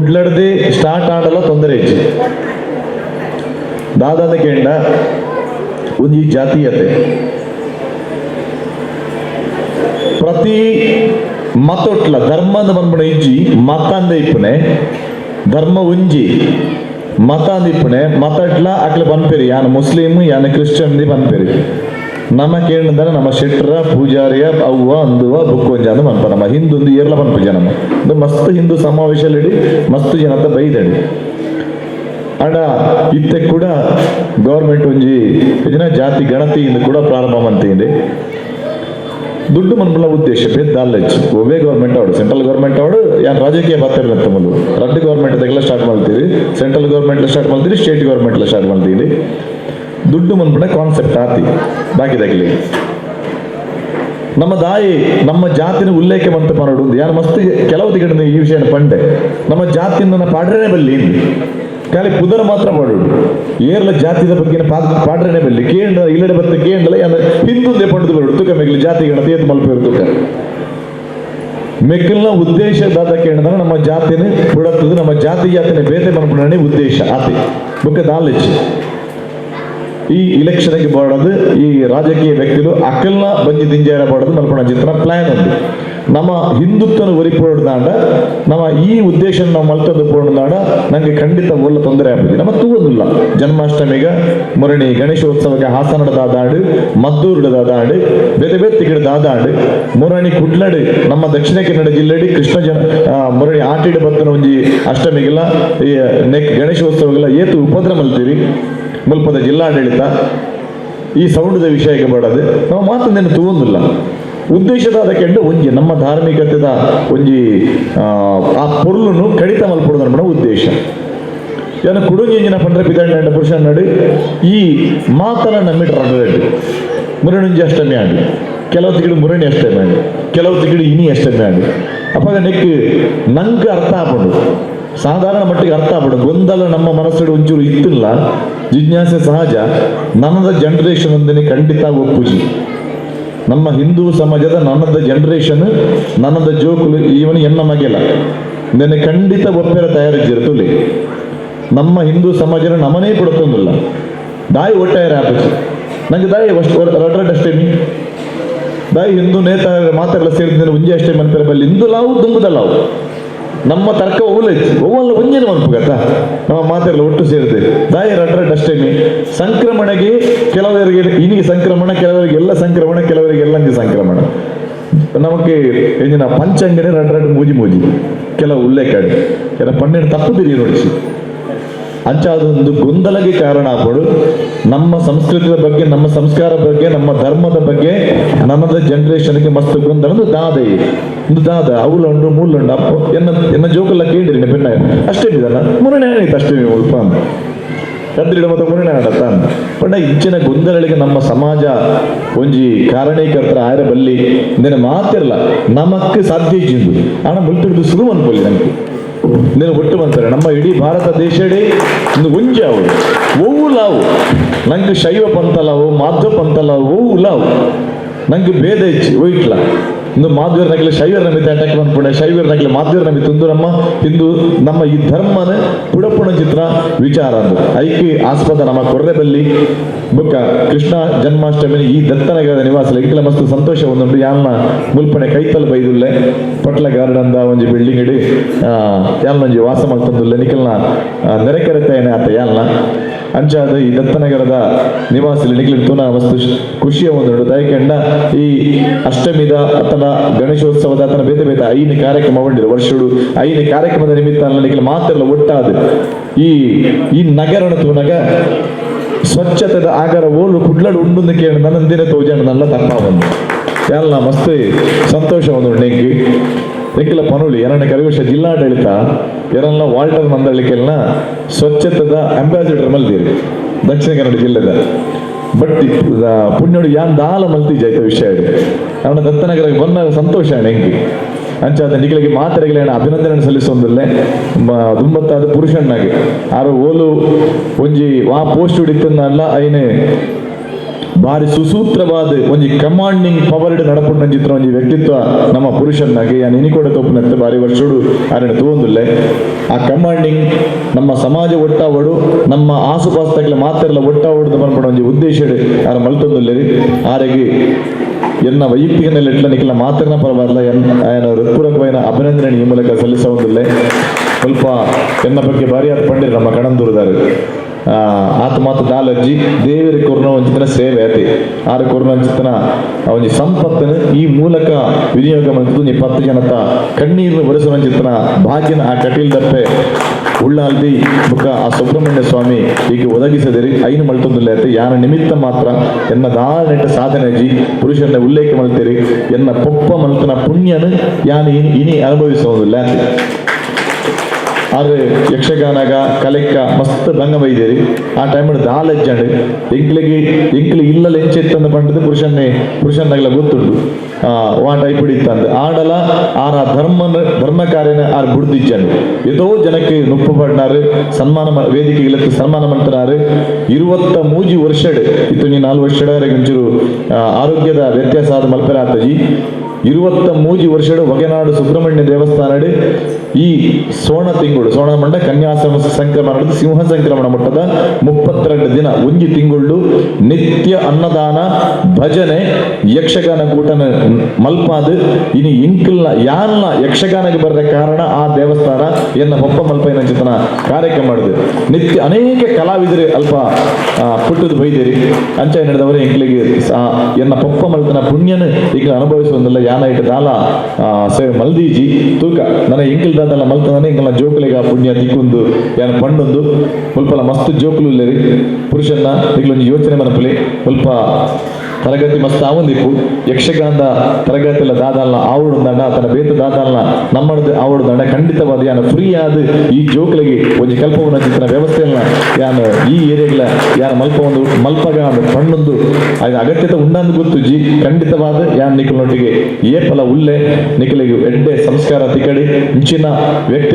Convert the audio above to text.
ಕುಡ್ಲಡ್ದೆ start ಆಡಲ ತೊಂದರೆ ಹೆಚ್ಚು ದಾದಾದ ಕೇಂಡ ಈ ಜಾತೀಯತೆ. ಪ್ರತಿ ಮತೊಟ್ಲ ಧರ್ಮದ ಬಂದ್ಬಿಡ ಇಜ್ಜಿ, ಮತ ಅಂದ ಇಪ್ಪನೆ, ಧರ್ಮ ಉಂಜಿ, ಮತ ಅಂದ ಮತಟ್ಲ ಅಕ್ಲ ಬಂದ್ಪೇರಿ, ಯಾನ ಮುಸ್ಲಿಮ್, ಯಾನ ಕ್ರಿಶ್ಚಿಯನ್ ಪನ್ಪೇರಿ ನಮ್ಮ ಕೇಳಿದ್ರೆ ನಮ್ಮ ಶೆಟ್ರ, ಪೂಜಾರಿಯ, ಅವ್ವ, ಅಂದುವ ಬುಕ್ಕೊಂಜ ಅಂದ್ರೆ ಮನ್ಪ ನಮ್ಮ ಹಿಂದೂ ಒಂದು ಏರ್ಲ ಮನ್ಪ ಜನ ಇದು ಮಸ್ತ್ ಹಿಂದೂ ಸಮಾವೇಶ ಇಡಿ, ಮಸ್ತ್ ಜನತ ಬೈದಡಿ ಅಣ್ಣ ಇತ್ತೆ ಕೂಡ ಗೌರ್ಮೆಂಟ್ ಒಂಜಿ ಇದನ್ನ ಜಾತಿ ಗಣತಿ ಗಣತಿಯಿಂದ ಕೂಡ ಪ್ರಾರಂಭ ಮಂತಿಂದೆ. ದುಡ್ಡು ಮನ್ಪುಲ ಉದ್ದೇಶ ಅಲ್ಲಚ್ಚು. ಒಬ್ಬೇ ಗೌರ್ಮೆಂಟ್ ಅವಳು ಸೆಂಟ್ರಲ್ ಗೌರ್ಮೆಂಟ್ ಅವಳು ಯಾನ್ ರಾಜಕೀಯ ಪಾತ್ರ ಅಂತ ಮೊದಲು. ರಡ್ ಗೌರ್ಮೆಂಟ್ ತೆಗೆಲ್ಲ ಸ್ಟಾರ್ಟ್ ಮಾಡ್ತೀರಿ ಸೆಂಟ್ರಲ್ ಗೌರ್ಮೆಂಟ್ ಸ್ಟಾರ್ಟ್ ಮಾಡ್ತೀರಿ ಸ್ಟೇಟ್ ಗೌರ್ಮೆಂಟ್ ಸ್ಟಾರ್ಟ್ ಮಾಡ್ತೀರಿ ದುಡ್ಡು ಮನ್ಪುಣ ಕಾನ್ಸೆಪ್ಟ್ ಆತಿ. ಬಾಕಿದಾಗಲಿ ನಮ್ಮ ದಾಯಿ, ನಮ್ಮ ಜಾತಿನ ಉಲ್ಲೇಖ ಮಂತ ಮಾಡೋದು ಯಾರು ಮಸ್ತ್ ಕೆಲವು ತಿಗಡ ಈ ವಿಷಯ ಪಂಡೆ. ನಮ್ಮ ಜಾತಿನ ಪಾಡ್ರೇನೆ ಬಲ್ಲಿ ಖಾಲಿ ಪುದರ್ ಮಾತ್ರ ಮಾಡೋಡು ಏರ್ಲ ಜಾತಿದ ಬಗ್ಗೆ ಪಾಡ್ರೇನೆ ಬಲ್ಲಿ. ಕೇಂದ್ರ ಇಲ್ಲಡೆ ಬತ್ತ ಕೇಂದ್ರ ಹಿಂದುಂದೆ ಪಂಡದು ಬರೋಡು ತುಕ ಮೆಗ್ಲಿ ಜಾತಿ ಗಣ ತೇತ್ ಮಲ್ಪೇರು ತುಕ ಮೆಕ್ಕಲ್ನ ಉದ್ದೇಶ ದಾದ ಕೇಳಿದ್ರೆ ನಮ್ಮ ಜಾತಿನ ಬಿಡತ್ತದು. ನಮ್ಮ ಜಾತಿ ಜಾತಿನ ಬೇತೆ ಮನ್ಪುಣನೆ ಉದ್ದೇಶ ಆತಿ. ಬುಕ್ಕ ನಾಲೆಜ್ ಈ ಇಲೆಕ್ಷನ್ಗೆ ಬರೋದು, ಈ ರಾಜಕೀಯ ವ್ಯಕ್ತಿಗಳು ಅಕಲ್ನ ಬಂಜಿ ದಿಂಜಾರ ಬರೋದು ನಲ್ಪಣ ಚಿತ್ರ ಪ್ಲಾನ್ ಅದು ನಮ್ಮ ಹಿಂದುತ್ವನ ಒರಿಪೋಡ್ದಾಂಡ ನಮ್ಮ ಈ ಉದ್ದೇಶ ನಾವು ಮಲ್ತದ್ದು ಪೋಡ್ದಾಂಡ ನಂಗೆ ಖಂಡಿತ ಒಳ್ಳ ತೊಂದರೆ ಆಗ್ತದೆ ನಮ್ಮ ತೂಗೋದಿಲ್ಲ. ಜನ್ಮಾಷ್ಟಮಿಗ, ಮುರಣಿ ಗಣೇಶೋತ್ಸವಕ್ಕೆ ಹಾಸನದ ದಾದಾಡು ದಾದಾಡು ಬೇತೆ ಬೇತೆ ಗಿಡ ದಾದಾಡು ಮುರಣಿ ಕುಡ್ಲಡು, ನಮ್ಮ ದಕ್ಷಿಣ ಕನ್ನಡ ಜಿಲ್ಲೆಡಿ ಕೃಷ್ಣ ಜನ ಮುರಣಿ ಆಟಿಡ ಬತ್ತನ ಒಂಜಿ ಅಷ್ಟಮಿಗೆಲ್ಲ, ಈ ನೆಕ್ ಗಣೇಶೋತ್ಸವಗೆಲ್ಲ ಏತು ಉಪದ್ರ ಮಲ್ತೀರಿ? ಮುಲ್ಪದ ಜಿಲ್ಲಾಡಳಿತ ಈ ಸೌಂಡದ ವಿಷಯಕ್ಕೆ ಬಡದು ನಾವು ಮಾತನ್ನೇನು ತಗೊಂದಿಲ್ಲ ಉದ್ದೇಶದ ಅದಕ್ಕೆ ಒಂಜಿ ನಮ್ಮ ಧಾರ್ಮಿಕತೆದ ಒಂಜಿ ಆ, ಪೊರ್ಲನ್ನು ಕಡಿತ ಮಲ್ಪಡೋದು ನಮ್ಮ ಉದ್ದೇಶ. ಏನ ಕುಡುಂಜಿನ ಪಂಡ್ರೆ ಪಿತಾಂಡ ಪುರುಷ ನಡು ಈ ಮಾತನ ನಮ್ಮಿಟ್ರ ರಡ್ಡು ಮುರಣಿಂಜಿ ಅಷ್ಟಮಿ ಆಡಿ ಕೆಲವು ತಿಗಿಡು ಮುರಣಿ ಅಷ್ಟಮಿ ಆಡಿ ಕೆಲವು ತಿಗಿಡು ಇನಿ ಅಷ್ಟಮಿ ಆಡಿ ಅಪ್ಪಾಗ ನೆಕ್ ನಂಗೆ ಅರ್ಥ ಆಗ್ಬೋದು. ಸಾಧಾರಣ ಮಟ್ಟಿಗೆ ಅರ್ಥ ಆಗ್ಬಿಡು ಗೊಂದಲ ನಮ್ಮ ಮನಸ್ಸಲ್ಲಿ ಒಂಚೂರು ಇತ್ತಿಲ್ಲ. ಜಿಜ್ಞಾಸೆ ಸಹಜ. ನನ್ನದ ಜನರೇಷನ್ ಒಂದಿನ ಖಂಡಿತ ಒಪ್ಪುಜಿ ನಮ್ಮ ಹಿಂದೂ ಸಮಾಜದ ನನ್ನದ ಜನರೇಷನ್ ನನ್ನದ ಜೋಕುಲು ಇವನು ಎನ್ನ ಮಗಿಲ್ಲ ನೆನೆ ಖಂಡಿತ ಒಪ್ಪೆರ ತಯಾರಿಸಿರ್ತುಲಿ ನಮ್ಮ ಹಿಂದೂ ಸಮಾಜನ ನಮನೇ ಕೊಡುತ್ತೊಂದಿಲ್ಲ ದಾಯಿ ಒಟ್ಟಾರೆ ಆಪಚ್ಚು ನಂಗೆ ದಾಯಿ ಅಷ್ಟು ರಡ್ರಡ್ ಅಷ್ಟೇನಿ ದಾಯಿ ಹಿಂದೂ ನೇತಾರ ಮಾತೆಲ್ಲ ಸೇರಿದ್ರೆ ಉಂಜಿ ಅಷ್ಟೇ ಮನ್ಪೆರ ಬಲ್ಲಿ. ಹಿಂದೂ ಲಾವು ದುಂಬುದಲ್ಲ ಲಾವು. ನಮ್ಮ ತರ್ಕ ಒಲೈತಿ ಒವ್ವಲ್ಲ ಒಂಜೇನು ಮನ್ಪುಗತ್ತ ನಮ್ಮ ಮಾತೆಲ್ಲ ಒಟ್ಟು ಸೇರಿದೆ. ದಾಯಿ ರಡ್ರಡ್ ಅಷ್ಟೇನೆ ಸಂಕ್ರಮಣಗೆ ಕೆಲವರಿಗೆ, ಇನಿಗೆ ಸಂಕ್ರಮಣ, ಕೆಲವರಿಗೆ ಎಲ್ಲ ಸಂಕ್ರಮಣ, ಕೆಲವರಿಗೆ ಎಲ್ಲಂಗೆ ಸಂಕ್ರಮಣ. ನಮಗೆ ಏನಿನ ಪಂಚಾಂಗನೇ ರಡ್ ಮೂಜಿ ಮೂಜಿ. ಕೆಲವು ಉಲ್ಲೇಖ ಏನ ಪನ್ನೆರಡು ತಪ್ಪು ನೋಡಿಸಿ. ಅಂಚ ಅದೊಂದು ಗೊಂದಲಗೆ ಕಾರಣ ಆಗ್ಬೋದು. ನಮ್ಮ ಸಂಸ್ಕೃತಿಯ ಬಗ್ಗೆ, ನಮ್ಮ ಸಂಸ್ಕಾರ ಬಗ್ಗೆ, ನಮ್ಮ ಧರ್ಮದ ಬಗ್ಗೆ ನಮ್ಮದ ಜನರೇಷನ್ಗೆ ಮಸ್ತ್ ಗೊಂದಲ. ದಾದ. ಒಂದು ದಾದ ಅವಲುಂಡು ಮೂಲುಂಡು ಅಪ್ಪ, ಎನ್ನ ಎನ್ನ ಜೋಕಲ್ಲ ಕೇಳಿರಿ ಬೆನ್ನ. ಅಷ್ಟೇ ಇದಲ್ಲ ಮುರಣೆ ಆಯ್ತು ಅಷ್ಟೇ ನೀವು ಉಲ್ಪ ಕದ್ರಿಡ ಮುರಣೆ ಆಡತ್ತ ಬಣ್ಣ ಇಂಚಿನ ಗೊಂದಲಗಳಿಗೆ ನಮ್ಮ ಸಮಾಜ ಒಂಜಿ ಕಾರಣೀಕರ್ತರ ಆಯ್ರ ಬಲ್ಲಿ ಇಂದಿನ ಮಾತಿರಲ್ಲ. ನಮಕ್ಕೆ ಸಾಧ್ಯ ಇಜ್ಜಿಂದು. ಹಣ ಮುಲ್ತಿಡ್ದು ಸುರು ಅನ್ಕೊಳ್ಳಿ ನನಗೆ నేను ಒಟ್ಟುವಂತಾರೆ ನಮ್ಮ ಇಡೀ ಭಾರತ ದೇಶಡೆ ಒಂದು ಒಂಜಿ ಅವು ಓವು ಲಾವು ನಂಗೆ ಶೈವ ಪಂಥಲಾವು ಮಾಧ್ವ ಪಂಥಲಾವು ಓವು ಲಾವು ನಂಗೆ ಭೇದ ಇಚ್ಚಿ ಒಯ್ಟ್ಲ ಇಂದು ಮಾಧ್ವರ ನಗಲಿ ಶೈವರ ನಮಿತ ಅಟ್ಯಾಕ್ ಬಂದ್ಪುಣ ಶೈವರ ನಗಲಿ ಮಾಧ್ವರ ನಮಿತ ಒಂದು ನಮ್ಮ ಹಿಂದೂ ನಮ್ಮ ಈ ಧರ್ಮನ ಪುಡಪುಣ ಚಿತ್ರ ವಿಚಾರ ಅಂದು. ಐಕಿ ಆಸ್ಪದ ನಮ್ಮ ಕೊರ್ರೆಬಲ್ಲಿ ಬುಕ್ಕ ಕೃಷ್ಣ ಜನ್ಮಾಷ್ಟಮಿ, ಈ ದತ್ತನಗರದ ನಿವಾಸ ಇಂಕಲ ಮಸ್ತು ಸಂತೋಷ ಒಂದುಂಟು. ಯಾಲ್ನ ಮುಲ್ಪನೆ ಕೈತಲ್ ಬೈದುಲ್ಲೆ, ಪಟ್ಲ ಗಾರ್ಡನ್ ಒಂಜಿ ಬಿಲ್ಡಿಂಗ್ ಇಡಿ ಯಾಲ್ನ ಒಂಜಿ ವಾಸ ಮಾಡ್ತಂದುಲ್ಲೆ ನಿಖಲ್ನ ನೆರೆಕೆರೆತೇನೆ ಆತ ಯಾಲ್ನ. ಅಂಚಾದ ಈ ದತ್ತನಗರದ ನಿವಾಸದಲ್ಲಿ ತುನ ವಸ್ತು ಖುಷಿಯ ಒಂದು ದಯಕೆಂಡ ಈ ಅಷ್ಟಮಿದ ಅತನ ಗಣೇಶೋತ್ಸವದ ಅತನ ಬೇತೆ ಬೇದ ಐನ ಕಾರ್ಯಕ್ರಮ ಒಂದಿರು ವರ್ಷಡು ಐನ ಕಾರ್ಯಕ್ರಮದ ನಿಮಿತ್ತ ನಿಖಿಲ್ ಮಾತೆಲ್ಲ ಒಟ್ಟಾದ. ಈ ಈ ನಗರನ ತೂನಗ ಸ್ವಚ್ಛತೆದ ಆಗರ ಓಲು ಕುಡ್ಲಡು ಉಂಡು ಕೇಳಿ ನನ್ನಂದಿನ ತೋಜಣ ನಲ್ಲ ತಪ್ಪ ಬಂದು ಎಲ್ಲ ಮಸ್ತ್ ಸಂತೋಷ ಒಂದು ನೆಕ್ಕಿಲ ಪನುಲಿ ಎರಡನೇ ಕರಿವೇಶ ಜಿಲ್ಲಾಡಳಿತ ಎರನ್ನ ವಾಲ್ಟರ್ ಮಂದಳಿಕೆಲ್ನ ಸ್ವಚ್ಛತದ ಅಂಬಾಸಿಡರ್ ಮಲ್ದಿರಿ, ದಕ್ಷಿಣ ಕನ್ನಡ ಜಿಲ್ಲೆದ. ಬಟ್ ಪುಣ್ಯಡು ಯಾನ್ ದಾಲ ಮಲ್ತಿ ಜೈತ ವಿಷಯ ಅವನ ದತ್ತನಗರ ಬಂದ ಸಂತೋಷ ಹೆಂಗಿ. ಅಂಚಾದ ನಿಖಿಲಿಗೆ ಮಾತ್ರೆಗಳೇ ಅಭಿನಂದನೆ ಸಲ್ಲಿಸೊಂದಿಲ್ಲ ದುಂಬತ್ತಾದ ಪುರುಷಣ್ಣಾಗಿ. ಆರು ಓಲು, ಒಂಜಿ ವಾ ಪೋಸ್ಟ್ ಹಿಡಿತನ್ನಲ್ಲ ಐನೆ ಬಾರಿ ಸುಸೂತ್ರವಾದ ಒಂಜಿ ಕಮಾಂಡಿಂಗ್ ಪವರ್ಡ್ ನಡಪುಂಡ ಒಂಜಿ ವ್ಯಕ್ತಿತ್ವ ನಮ್ಮ ಪುರುಷನಾಗಿ ಯಾನ್ ಎನಿಕೊಡ ನೆತ್ತ ಬಾರಿ ವರ್ಷಡು ಅರಣ್ಯ ತಗೊಂದುಲ್ಲೆ ಆ ಕಮಾಂಡಿಂಗ್ ನಮ್ಮ ಸಮಾಜ ಒಟ್ಟಾವಡು ನಮ್ಮ ಆಸುಪಾಸ್ತಾಗ್ಲ ಮಾತ್ರ ಒಟ್ಟಾವಡು ಬಂದ್ಬಿಡ ಒಂಜಿ ಉದ್ದೇಶ ಯಾರ ಮಲ್ತೊಂದುಲ್ಲೆ ರೀ ಆರೆಗೆ ಎನ್ನ ವೈಯಕ್ತಿಕನಲ್ಲಿ ಎಟ್ಲ ನಿಖಿಲ ಮಾತ್ರ ಪರವಾಗಿಲ್ಲ. ಎನ್ ಆಯನ ಹೃತ್ಪೂರ್ವಕವಾದ ಅಭಿನಂದನೆ ಈ ಮೂಲಕ ಸಲ್ಲಿಸೋದಿಲ್ಲ. ಸ್ವಲ್ಪ ಎನ್ನ ಬಗ್ಗೆ ಬಾರಿ ಅರ್ಪಣೆ ನಮ್ಮ ಕಣಂದೂರದಾರ ಆತ ಮಾತು ದಾಲಜ್ಜಿ ದೇವರ ಕೊರನ ಒಂಚಿತನ ಸೇವೆ ಅತಿ. ಆರ ಕೊರ್ನ ಒಂಚಿತನ ಒಂಜಿ ಸಂಪತ್ತನ್ನು ಈ ಮೂಲಕ ವಿನಿಯೋಗ ಮಾಡಿದ್ದು ನೀ ಪತ್ತು ಜನತ ಕಣ್ಣೀರನ್ನು ಒರೆಸುವ ಒಂಚಿತನ ಭಾಗ್ಯನ ಆ ಕಟೀಲ್ ದಪ್ಪೆ ಉಳ್ಳಾಲ್ದಿ ಬುಕ್ಕ ಆ ಸುಬ್ರಹ್ಮಣ್ಯ ಸ್ವಾಮಿ ಈಗ ಒದಗಿಸದಿರಿ, ಐನು ಮಲ್ತೊಂದಿಲ್ಲ ಯಾನ ನಿಮಿತ್ತ ಮಾತ್ರ ಎನ್ನ ದಾನೆಟ್ಟ ಸಾಧನೆಜಿ ಪುರುಷನ ಉಲ್ಲೇಖ ಮಲ್ತೀರಿ ಎನ್ನ ಪೊಪ್ಪ ಮಲ್ತನ ಪುಣ್ಯನು ಯಾನ ಇನಿ ಅಂತ. ಆದ್ರೆ ಯಕ್ಷಗಾನಗ, ಕಲೆಕ್ಕ ಮಸ್ತ್ ಭಂಗ ಬೈದೇರಿ ಆ ಟೈಮ್ ದಾಲಜ್ಜಂಡ್ ಎಂಕ್ಲಿಗೆ, ಎಂಕ್ಲಿ ಇಲ್ಲಲ್ಲ ಎಂಚೆತ್ತಂದ ಪಂಡದು ಪುರುಷನ್ನೇ ಪುರುಷನ್ನಗಲ ಗೊತ್ತುಂಡು ಆ ಟೈಪ್ ಹಿಡಿತಂದು ಆಡಲ, ಆರ ಧರ್ಮ ಧರ್ಮ ಕಾರ್ಯನ ಆರ್ ಬುಡ್ದಿಜ್ಜಂಡು ಎದೋ ಜನಕ್ಕೆ ನುಪ್ಪು ಪಡ್ನಾರು, ಸನ್ಮಾನ ವೇದಿಕೆ ವೇದಿಕೆಗೆ ಸನ್ಮಾನ ಮಾಡ್ತಾರು ಇರುವತ್ತ ಮೂಜಿ ವರ್ಷಡ್, ಇತ್ತು ನೀ ನಾಲ್ಕು ವರ್ಷದವರೆಗೆ ಒಂಚೂರು ಆರೋಗ್ಯದ ವ್ಯತ್ಯಾಸ ಆದ ಮಲ್ಪರಾತಜಿ. ಇರುವತ್ತ ಮೂಜಿ ವರ್ಷಡು ಹೊಗೆನಾಡು ಸುಬ್ರಹ್ಮಣ್ಯ ದೇವಸ್ಥಾನಡ್ ಈ ಸೋಣ ತಿಂಗಳು ಸೋಣ ಮಂಡ ಕನ್ಯಾಸಮ ಸಂಕ್ರಮಣ ನಡೆದು ಸಿಂಹ ಸಂಕ್ರಮಣ ಮಟ್ಟದ ಮುಪ್ಪತ್ತೆರಡು ದಿನ ಒಂಜಿ ತಿಂಗಳು ನಿತ್ಯ ಅನ್ನದಾನ ಭಜನೆ ಯಕ್ಷಗಾನ ಕೂಟನ ಮಲ್ಪಾದು. ಇನಿ ಇಂಕಲ್ನ ಯಾರನ್ನ ಯಕ್ಷಗಾನಕ್ಕೆ ಬರದ ಕಾರಣ ಆ ದೇವಸ್ಥಾನ ಎನ್ನ ಹೊಪ್ಪ ಮಲ್ಪೈನ ಚಿತ್ರನ ಕಾರ್ಯಕ್ರಮ ಮಾಡಿದೆ. ನಿತ್ಯ ಅನೇಕ ಕಲಾವಿದರು ಅಲ್ಪ ಪುಟ್ಟದ ಬೈದೇರಿ. ಅಂಚ ನಡೆದವರು ಎಂಕ್ಲಿಗೆ ಆ, ಎನ್ನ ಪೊಪ್ಪ ಮಲ್ತನ ಪುಣ್ಯನ ಈಗ ಅನುಭವಿಸುವುದಿಲ್ಲ. ಯಾನ ಇಟ್ಟು ದಾಲ ಮಲ್ದೀಜಿ ತೂಕ. ನನ್ನ ಎಂಕಿಲ್ ದಾದಲ್ಲ ಮಲ್ತನ ಇಂಕಲ್ನ ಜೋಕುಲೆಗ ಪುಣ್ಯ ದಿಕ್ಕುಂದು ಯಾನ ಪಂಡೊಂದು ಮುಲ್ಪಲ ಮಸ್ತ್ ಜೋಕುಲು ಪುರುಷನ್ನ ಈಗಲೊಂದು ಯೋಚನೆ ಮನಪಲಿ ಸ್ವಲ್ಪ ತರಗತಿ ಮಸ್ತ್ ಆವೊಂದಿಪ್ಪು ಯಕ್ಷಗಾನದ ತರಗತಿಲ ದಾದಾಲ್ನ ಆವಡುಂದಂಡ ತನ್ನ ಬೇತ ದಾದಾಲ್ನ ನಮ್ಮದು ಆವಡುದಂಡ ಖಂಡಿತವಾದ ಯಾನ ಫ್ರೀ ಆದ ಈ ಜೋಕ್ಲಿಗೆ ಒಂಜಿ ಕಲ್ಪವನ್ನ ಚಿತ್ರ ವ್ಯವಸ್ಥೆಯನ್ನ ಯಾನು ಈ ಏರಿಯಾಗಳ ಯಾನ ಮಲ್ಪ ಒಂದು ಮಲ್ಪಗ ಪಣ್ಣೊಂದು ಅದು ಅಗತ್ಯತೆ ಉಂಡಂದು ಗೊತ್ತುಜಿ ಖಂಡಿತವಾದ ಯಾನ್ ಏ ಏಪಲ ಉಲ್ಲೆ, ನಿಖಲಿಗೆ ಎಡ್ಡೆ ಸಂಸ್ಕಾರ ತಿಕಡಿ, ಇಂಚಿನ ವ್ಯಕ್ತಿ